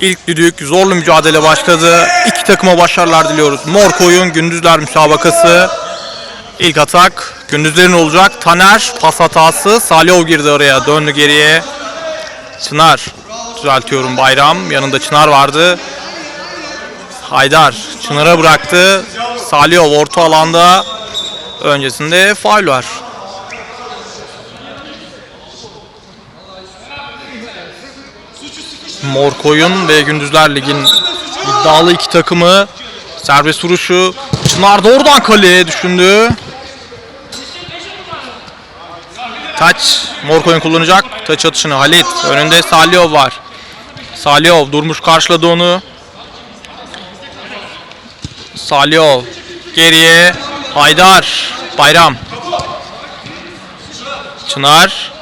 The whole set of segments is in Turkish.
İlk düdük zorlu mücadele başladı. İki takıma başarılar diliyoruz. Mor koyun gündüzler müsabakası. İlk atak gündüzlerin olacak. Taner pas hatası. Salihov girdi araya. Döndü geriye. Çınar. Düzeltiyorum Bayram. Yanında Çınar vardı. Haydar Çınar'a bıraktı. Salihov orta alanda. Öncesinde faul var. Mor Koyun ve Gündüzler Lig'in iddialı iki takımı serbest vuruşu Çınar da oradan kaleye düşündü. Taç Mor Koyun kullanacak. Taç atışını Halit. Önünde Salihov var. Salihov durmuş karşıladı onu. Salihov geriye Haydar Bayram Çınar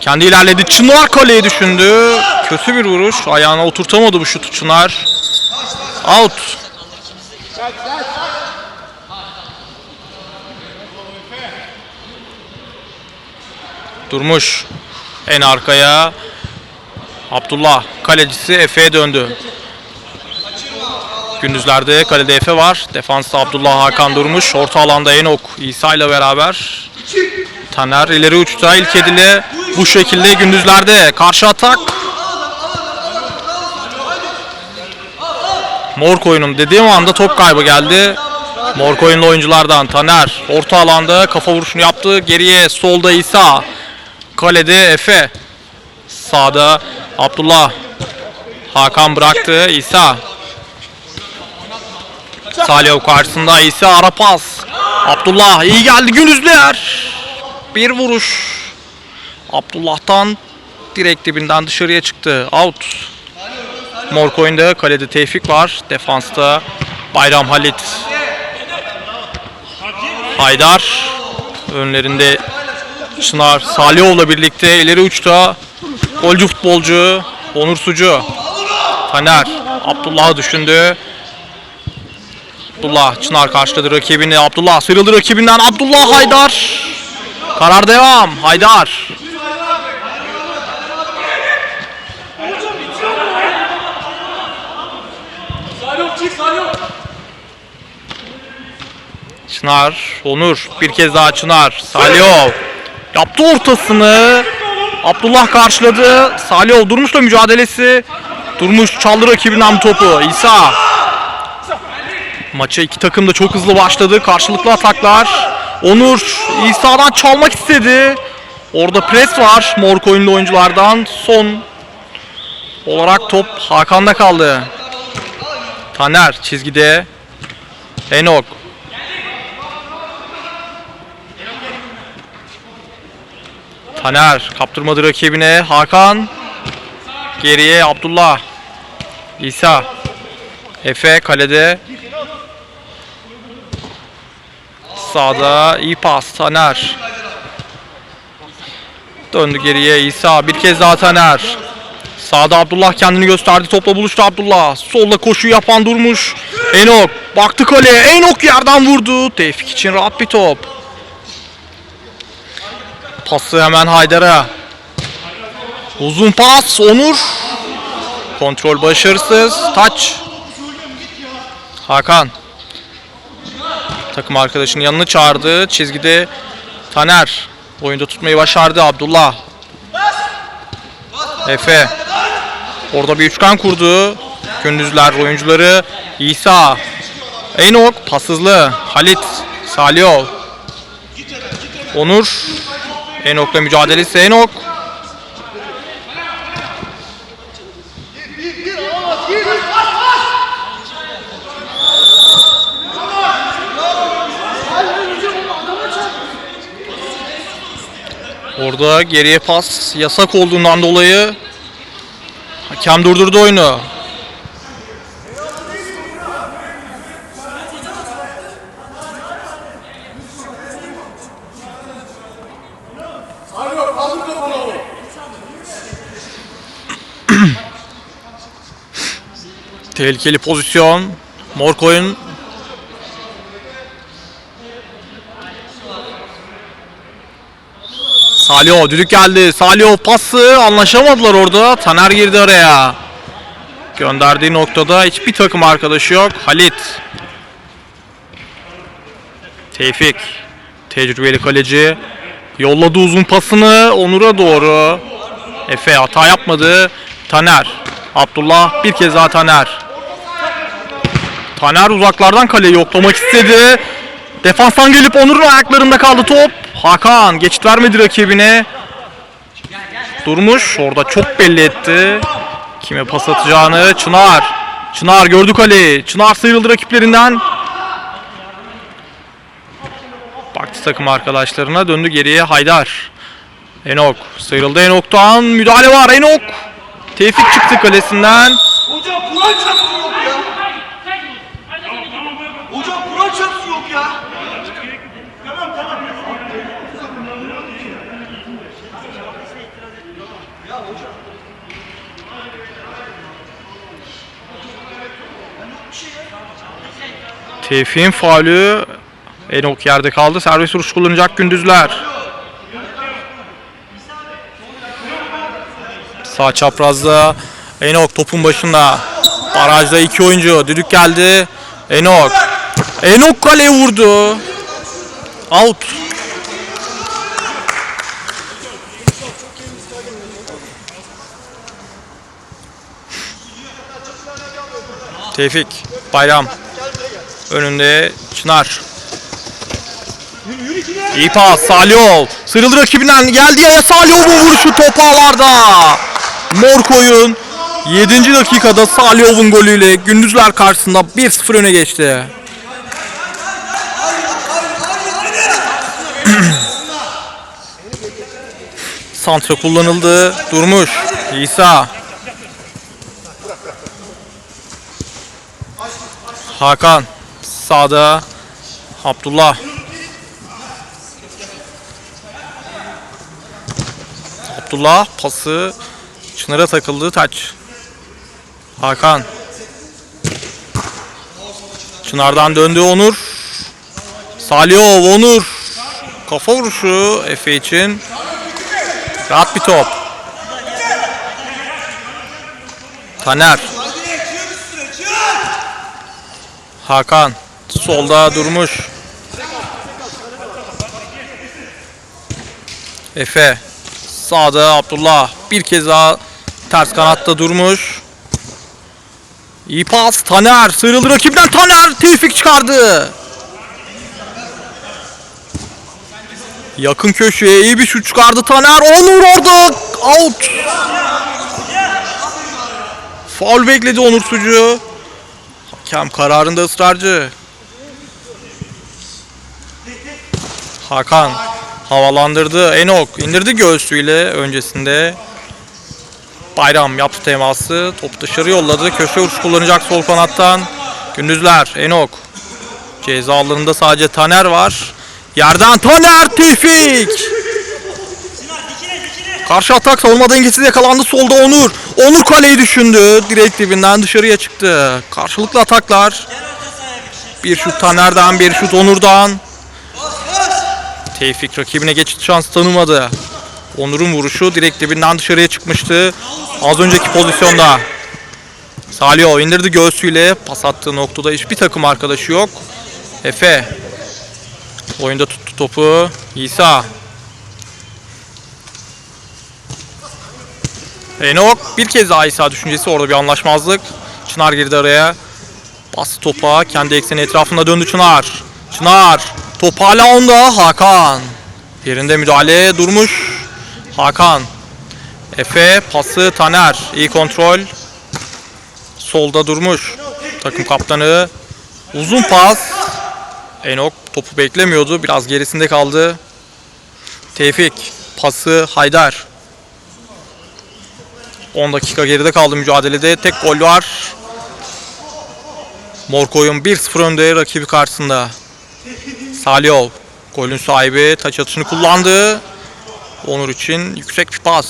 kendi ilerledi. Çınar kaleye düşündü. Kötü bir vuruş. Ayağına oturtamadı bu şutu Çınar. Out. Durmuş. En arkaya. Abdullah kalecisi Efe'ye döndü. Gündüzlerde kalede Efe var. Defansta Abdullah Hakan durmuş. Orta alanda Enok İsa ile beraber. Taner ileri uçta ilk edili bu şekilde gündüzlerde karşı atak. Mor koyunun dediğim anda top kaybı geldi. Mor koyunlu oyunculardan Taner orta alanda kafa vuruşunu yaptı. Geriye solda İsa. Kalede Efe. Sağda Abdullah. Hakan bıraktı. İsa. Salih karşısında İsa ara pas. Abdullah iyi geldi Gündüzler. Bir vuruş. Abdullah'tan direkt dibinden dışarıya çıktı. Out. Mor Coin'de kalede Tevfik var. Defansta Bayram Halit. Haydar. Önlerinde Çınar Salihov'la birlikte ileri uçta golcü futbolcu Onur Sucu. Taner Abdullah'ı düşündü. Abdullah Çınar karşıladı rakibini. Abdullah sıyrıldı rakibinden. Abdullah Haydar. Karar devam. Haydar. Çınar, Onur, bir kez daha Çınar, Salihov yaptı ortasını. Abdullah karşıladı. Salihov Durmuş'la mücadelesi. Durmuş çaldı rakibinden topu. İsa. Maça iki takım da çok hızlı başladı. Karşılıklı ataklar. Onur İsa'dan çalmak istedi. Orada pres var mor koyunlu oyunculardan. Son olarak top Hakan'da kaldı. Taner çizgide. Enok. Taner kaptırmadı rakibine. Hakan. Geriye Abdullah. İsa. Efe kalede. Sağda iyi pas Taner. Döndü geriye İsa. Bir kez daha Taner. Sağda Abdullah kendini gösterdi. Topla buluştu Abdullah. Solda koşu yapan durmuş. Enok. Baktı kaleye. Enok yerden vurdu. Tevfik için rahat bir top. Pası hemen Haydar'a. Uzun pas. Onur. Kontrol başarısız. Taç. Hakan. Takım arkadaşının yanına çağırdı. Çizgide Taner. Oyunda tutmayı başardı Abdullah. Efe. Orada bir üçgen kurdu. Gündüzler oyuncuları. İsa. Enok. Pasızlı. Halit. Salihov. Onur. Enok'la mücadelesi Enok. Orada geriye pas yasak olduğundan dolayı hakem durdurdu oyunu. Tehlikeli pozisyon. Mor Salihov düdük geldi. Salihov pası anlaşamadılar orada. Taner girdi araya. Gönderdiği noktada hiçbir takım arkadaşı yok. Halit. Tevfik. Tecrübeli kaleci. Yolladı uzun pasını Onur'a doğru. Efe hata yapmadı. Taner. Abdullah bir kez daha Taner. Taner uzaklardan kaleyi yoklamak istedi. Defanstan gelip Onur'un ayaklarında kaldı top. Hakan geçit vermedi rakibine. Durmuş orada çok belli etti. Kime pas atacağını Çınar. Çınar gördü kaleyi. Çınar sıyrıldı rakiplerinden. Baktı takım arkadaşlarına döndü geriye Haydar. Enok sıyrıldı Enok'tan müdahale var Enok. Tevfik çıktı kalesinden. Hocam Tevfik'in faulü Enok yerde kaldı. Serbest vuruş kullanacak gündüzler. Sağ çaprazda Enok topun başında. Barajda iki oyuncu. Düdük geldi. Enok. Enok kaleye vurdu. Out. Tevfik. Bayram. Önünde Çınar. İyi pas Salihov. Sıyrıldı rakibinden geldi ya Salihov'un vuruşu top ağlarda. Mor koyun 7. dakikada Salihov'un golüyle gündüzler karşısında 1-0 öne geçti. Santra kullanıldı. Durmuş. İsa. Hakan. Sağda. Abdullah. Abdullah pası Çınar'a takıldı taç. Hakan. Çınar'dan döndü Onur. Salihov Onur. Kafa vuruşu Efe için. Rahat bir top. Taner. Hakan. Solda durmuş. Efe. Sağda Abdullah. Bir kez daha ters kanatta durmuş. İyi pas. Taner. Sıyrıldı rakibinden Taner. Tevfik çıkardı. Yakın köşeye iyi bir şut çıkardı Taner. Onur orada. Out. Faul bekledi Onur Sucu. Hakem kararında ısrarcı. Hakan havalandırdı. Enok indirdi göğsüyle öncesinde. Bayram yaptı teması. Top dışarı yolladı. Köşe vuruş kullanacak sol kanattan. Gündüzler. Enok. Ceza alanında sadece Taner var. Yerden Taner Tevfik. Karşı atak savunma dengesiz yakalandı. Solda Onur. Onur kaleyi düşündü. Direkt dibinden dışarıya çıktı. Karşılıklı ataklar. Bir şut Taner'den, bir şut Onur'dan. Tevfik rakibine geçit şansı tanımadı. Onur'un vuruşu direkt dibinden dışarıya çıkmıştı. Az önceki pozisyonda. Salihov indirdi göğsüyle. Pas attığı noktada hiçbir takım arkadaşı yok. Efe. Oyunda tuttu topu. İsa. Enok bir kez daha İsa düşüncesi orada bir anlaşmazlık. Çınar girdi araya. Bastı topa. Kendi ekseni etrafında döndü Çınar. Çınar. Top hala onda. Hakan. Yerinde müdahale durmuş. Hakan. Efe pası Taner. İyi kontrol. Solda durmuş. Takım kaptanı. Uzun pas. Enok topu beklemiyordu. Biraz gerisinde kaldı. Tevfik. Pası Haydar. 10 dakika geride kaldı mücadelede. Tek gol var. Morkoy'un 1-0 önde rakibi karşısında. Salihov. Golün sahibi taç atışını kullandı. Onur için yüksek bir pas.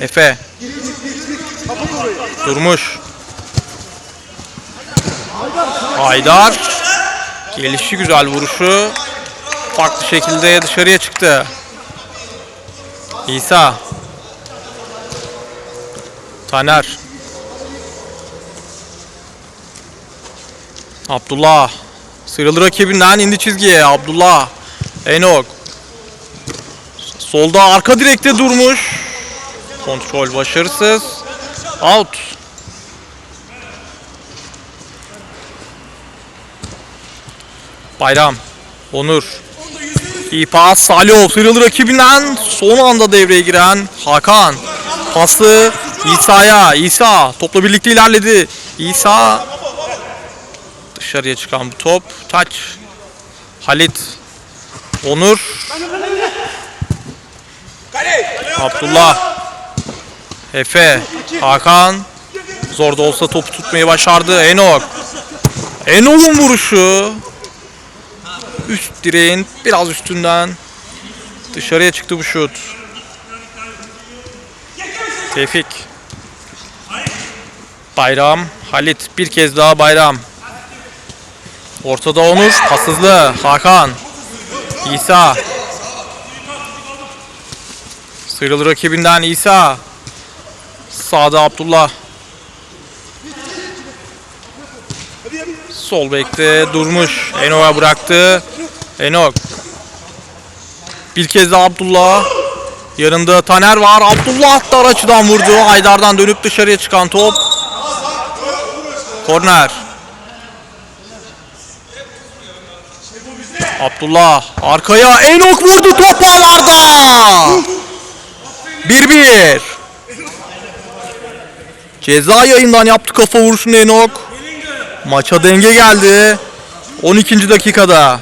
Efe. Durmuş. Haydar. Gelişi güzel vuruşu. Farklı şekilde dışarıya çıktı. İsa. Taner. Abdullah. Sıyrıldı rakibinden indi çizgiye. Abdullah. Enok. Solda arka direkte durmuş. Kontrol başarısız. Out. Bayram. Onur. İyi pas. Salih sıyrıldı rakibinden. Son anda devreye giren Hakan. Pası İsa'ya. İsa topla birlikte ilerledi. İsa dışarıya çıkan bu top. Taç. Halit. Onur. Abdullah. Efe. Hakan. Zor da olsa topu tutmayı başardı. Enok. Enok'un vuruşu. Üst direğin biraz üstünden dışarıya çıktı bu şut. Tevfik. Bayram. Halit bir kez daha Bayram. Ortada Onur. Pasızlı. Hakan. İsa. Sıyrılır rakibinden İsa. Sağda Abdullah. Sol bekte durmuş. Enok'a bıraktı. Enok. Bir kez daha Abdullah. Yanında Taner var. Abdullah dar açıdan vurdu. Aydar'dan dönüp dışarıya çıkan top. Korner. Abdullah arkaya Enok vurdu top ağlarda. 1-1. Ceza yayından yaptı kafa vuruşunu Enok. Maça denge geldi. 12. dakikada.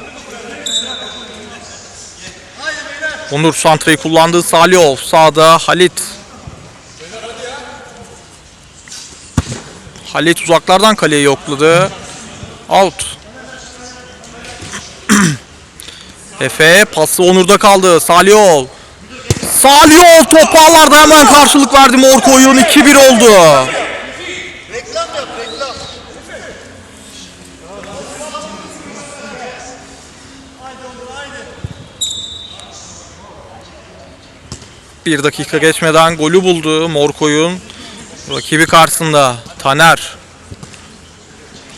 Onur santrayı kullandı. Salihov sağda Halit. Halit uzaklardan kaleyi yokladı. Out. Efe pası Onur'da kaldı. Salihov. Salihov topu ağlarda hemen karşılık verdi Morko oyun 2-1 oldu. Bir dakika geçmeden golü buldu Morko'yun. Rakibi karşısında Taner.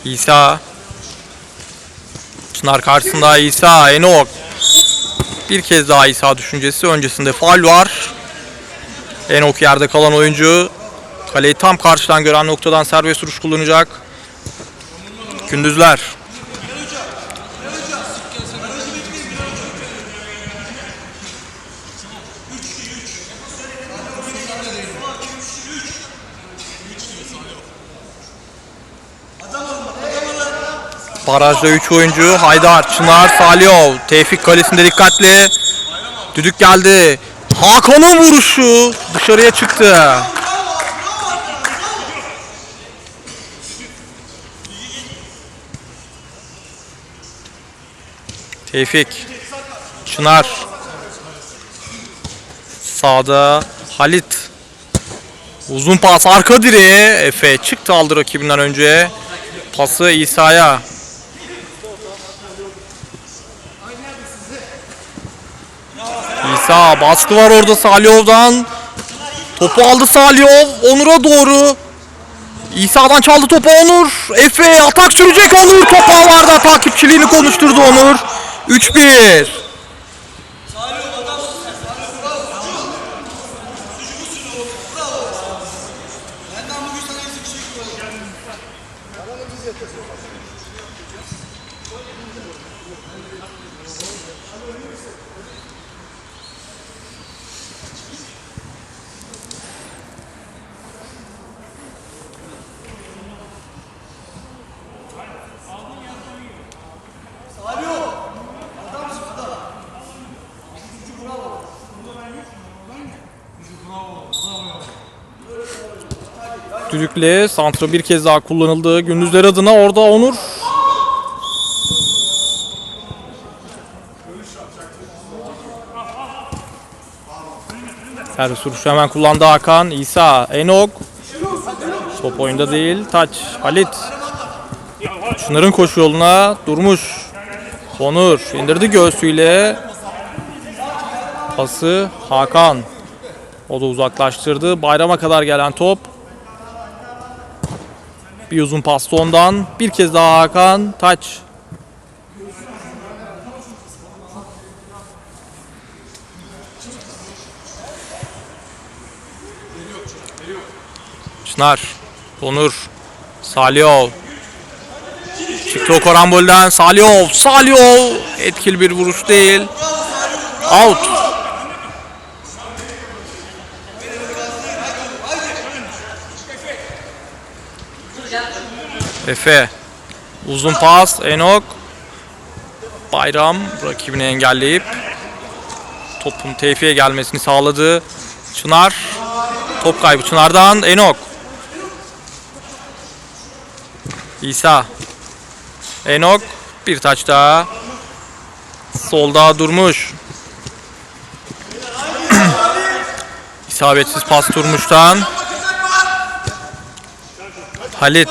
İsa. Çınar karşısında İsa. Enok. Bir kez daha İsa düşüncesi. Öncesinde faul var. Enok yerde kalan oyuncu. Kaleyi tam karşıdan gören noktadan serbest vuruş kullanacak. Gündüzler. Barajda 3 oyuncu. Haydar, Çınar, Salihov. Tevfik kalesinde dikkatli. Düdük geldi. Hakan'ın vuruşu dışarıya çıktı. Tevfik. Çınar. Sağda Halit. Uzun pas arka direğe. Efe çıktı aldı rakibinden önce. Pası İsa'ya. İsa baskı var orada Salihow'dan. Topu aldı Salihov. Onur'a doğru. İsa'dan çaldı topu Onur. Efe atak sürecek Onur. Topu ağlarda takipçiliğini konuşturdu Onur. 3-1. Düdükle santra bir kez daha kullanıldı. Gündüzler adına orada Onur. Servis vuruşu hemen kullandı Hakan. İsa, Enok. Top oyunda değil. Taç, Halit. Çınar'ın koşu yoluna durmuş. Onur indirdi göğsüyle. Pası Hakan. O da uzaklaştırdı. Bayrama kadar gelen top. Bir uzun pasta ondan. Bir kez daha Hakan. Taç. Çınar. Onur. Salihov. Çıktı o karambolden. Salihov. Salihov. Etkili bir vuruş değil. Out. Efe. Uzun pas. Enok. Bayram rakibini engelleyip topun tevfiye gelmesini sağladı. Çınar. Top kaybı Çınar'dan. Enok. İsa. Enok. Bir taç daha. Solda durmuş. İsabetsiz pas Durmuş'tan. Halit.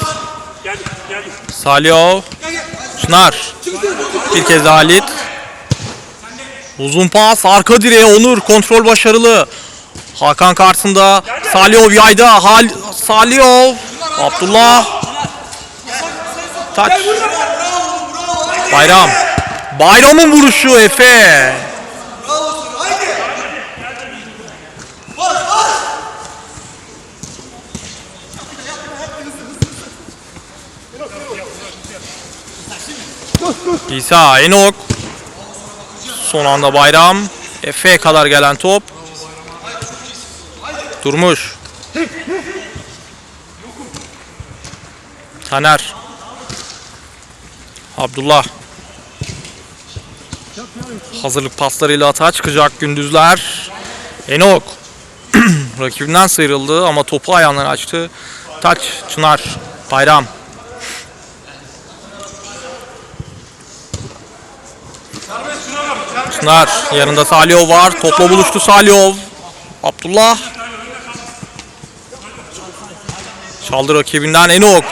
Salihov. Çınar. Bir kez Halit. Uzun pas. Arka direğe Onur. Kontrol başarılı. Hakan karşısında. Salihov yayda. Hal Salihov. Abdullah. Taç. Bayram. Bayram'ın vuruşu Efe. İsa Enok. Son anda Bayram. Efe'ye kadar gelen top. Durmuş. Taner. Abdullah. Hazırlık paslarıyla atağa çıkacak gündüzler. Enok. Rakibinden sıyrıldı ama topu ayağından açtı. Taç, Çınar, Bayram. Çınar yanında Salihov var. Topla buluştu Salihov. Abdullah. Çaldı rakibinden Enok.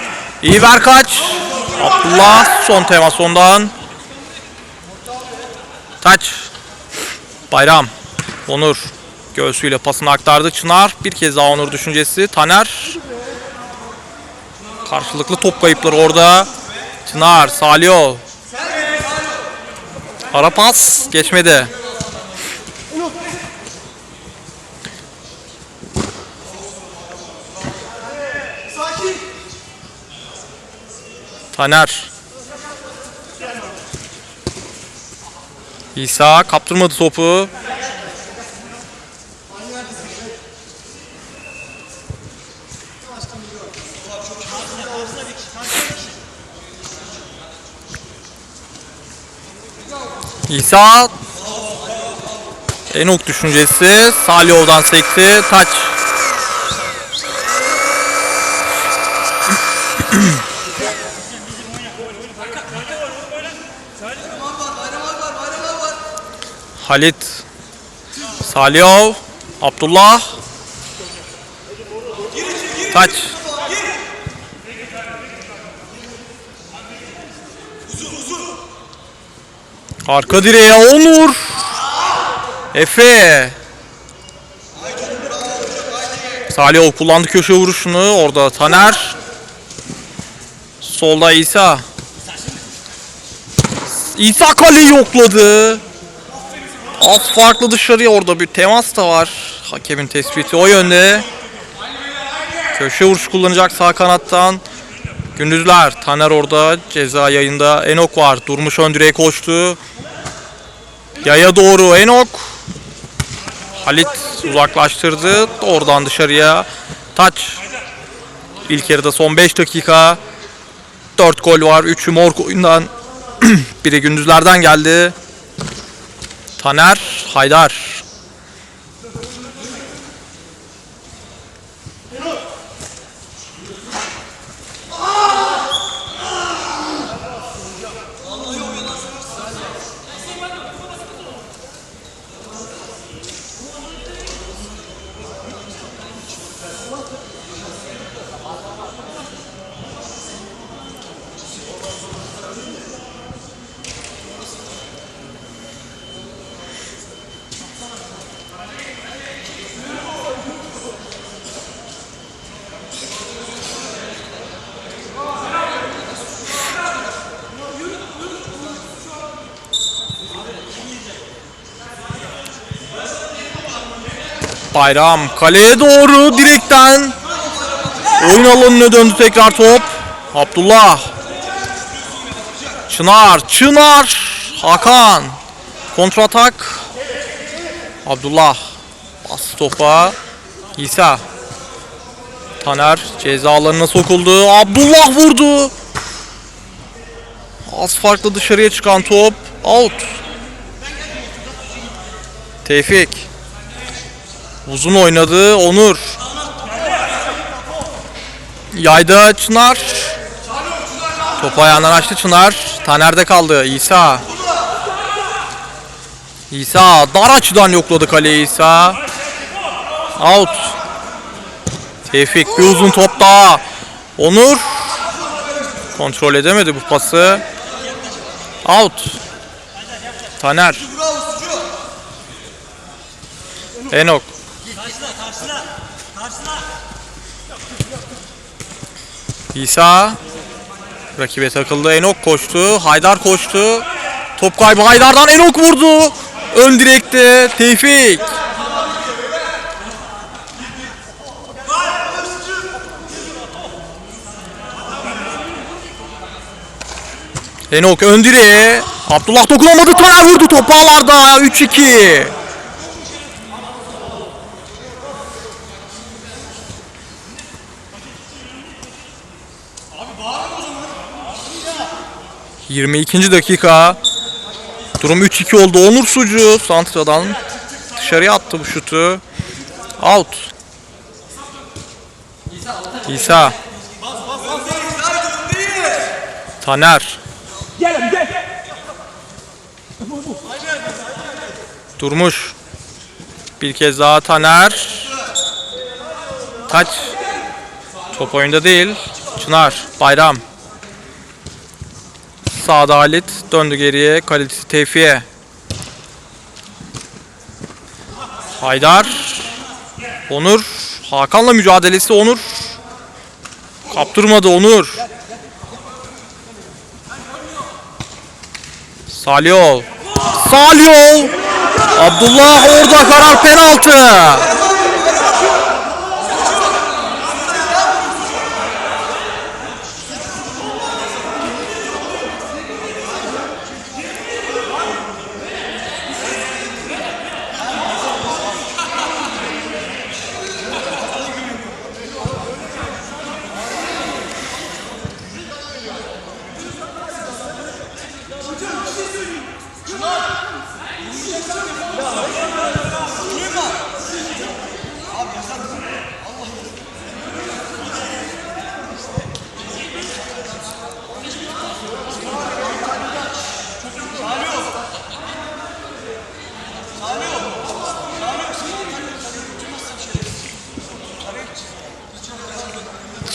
İyi ver kaç. Abdullah son temas ondan. Taç. Bayram. Onur. Göğsüyle pasını aktardı. Çınar. Bir kez daha Onur düşüncesi. Taner. Karşılıklı top kayıpları orada. Çınar. Salihov. Ara pas. Geçmedi. Taner. İsa kaptırmadı topu. İsa Enok düşüncesi Salihow'dan sekti. Taç. Halit. Salihov. Abdullah. Taç. Arka direğe Onur. Efe. Salihov kullandı köşe vuruşunu. Orada Taner. Solda İsa. İsa kaleyi yokladı. Alt farklı dışarıya orada bir temas da var. Hakemin tespiti o yönde. Köşe vuruş kullanacak sağ kanattan. Gündüzler. Taner orada. Ceza yayında. Enok var. Durmuş ön direğe koştu. Yaya doğru Enok. Halit uzaklaştırdı. Oradan dışarıya. Taç. İlk yarıda son 5 dakika. 4 gol var. 3'ü mor oyundan. Biri gündüzlerden geldi. Taner Haydar. Bayram kaleye doğru direkten. Oyun alanına döndü tekrar top. Abdullah. Çınar, Çınar. Hakan. Kontratak. Abdullah. Bas topa. İsa. Taner ceza alanına sokuldu. Abdullah vurdu. Az farklı dışarıya çıkan top. Out. Tevfik. Uzun oynadı. Onur. Yayda Çınar. Topu ayağından açtı Çınar. Taner'de kaldı. İsa. İsa dar açıdan yokladı kaleyi İsa. Out. Tevfik bir uzun top daha. Onur. Kontrol edemedi bu pası. Out. Taner. Enok. İsa. Rakibe takıldı. Enok koştu. Haydar koştu. Top kaybı Haydar'dan Enok vurdu. Ön direkte Tevfik. Enok ön direğe. Abdullah dokunamadı. Taner vurdu top ağlarda. 3-2. ...22. dakika... ...durum 3-2 oldu. Onur Sucu... ...Santra'dan... ...dışarıya attı bu şutu... ...out... İsa... Taner... Durmuş. Bir kez daha Taner. Taç. Top oyunda değil. Çınar. Bayram. Sağda Halit. Döndü geriye. Kalitesi Tevfi'ye. Haydar. Onur. Hakan'la mücadelesi Onur. Kaptırmadı Onur. Salihol. Salihol. Abdullah orada karar penaltı.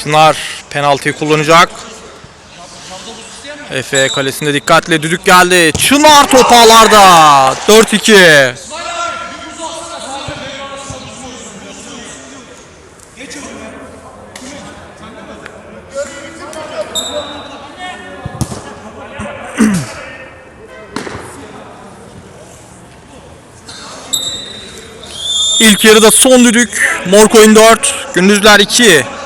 Çınar penaltıyı kullanacak. Efe kalesinde dikkatli düdük geldi. Çınar top ağlarda. 4-2. İlk yarıda son düdük. Morcoin 4, Gündüzler 2.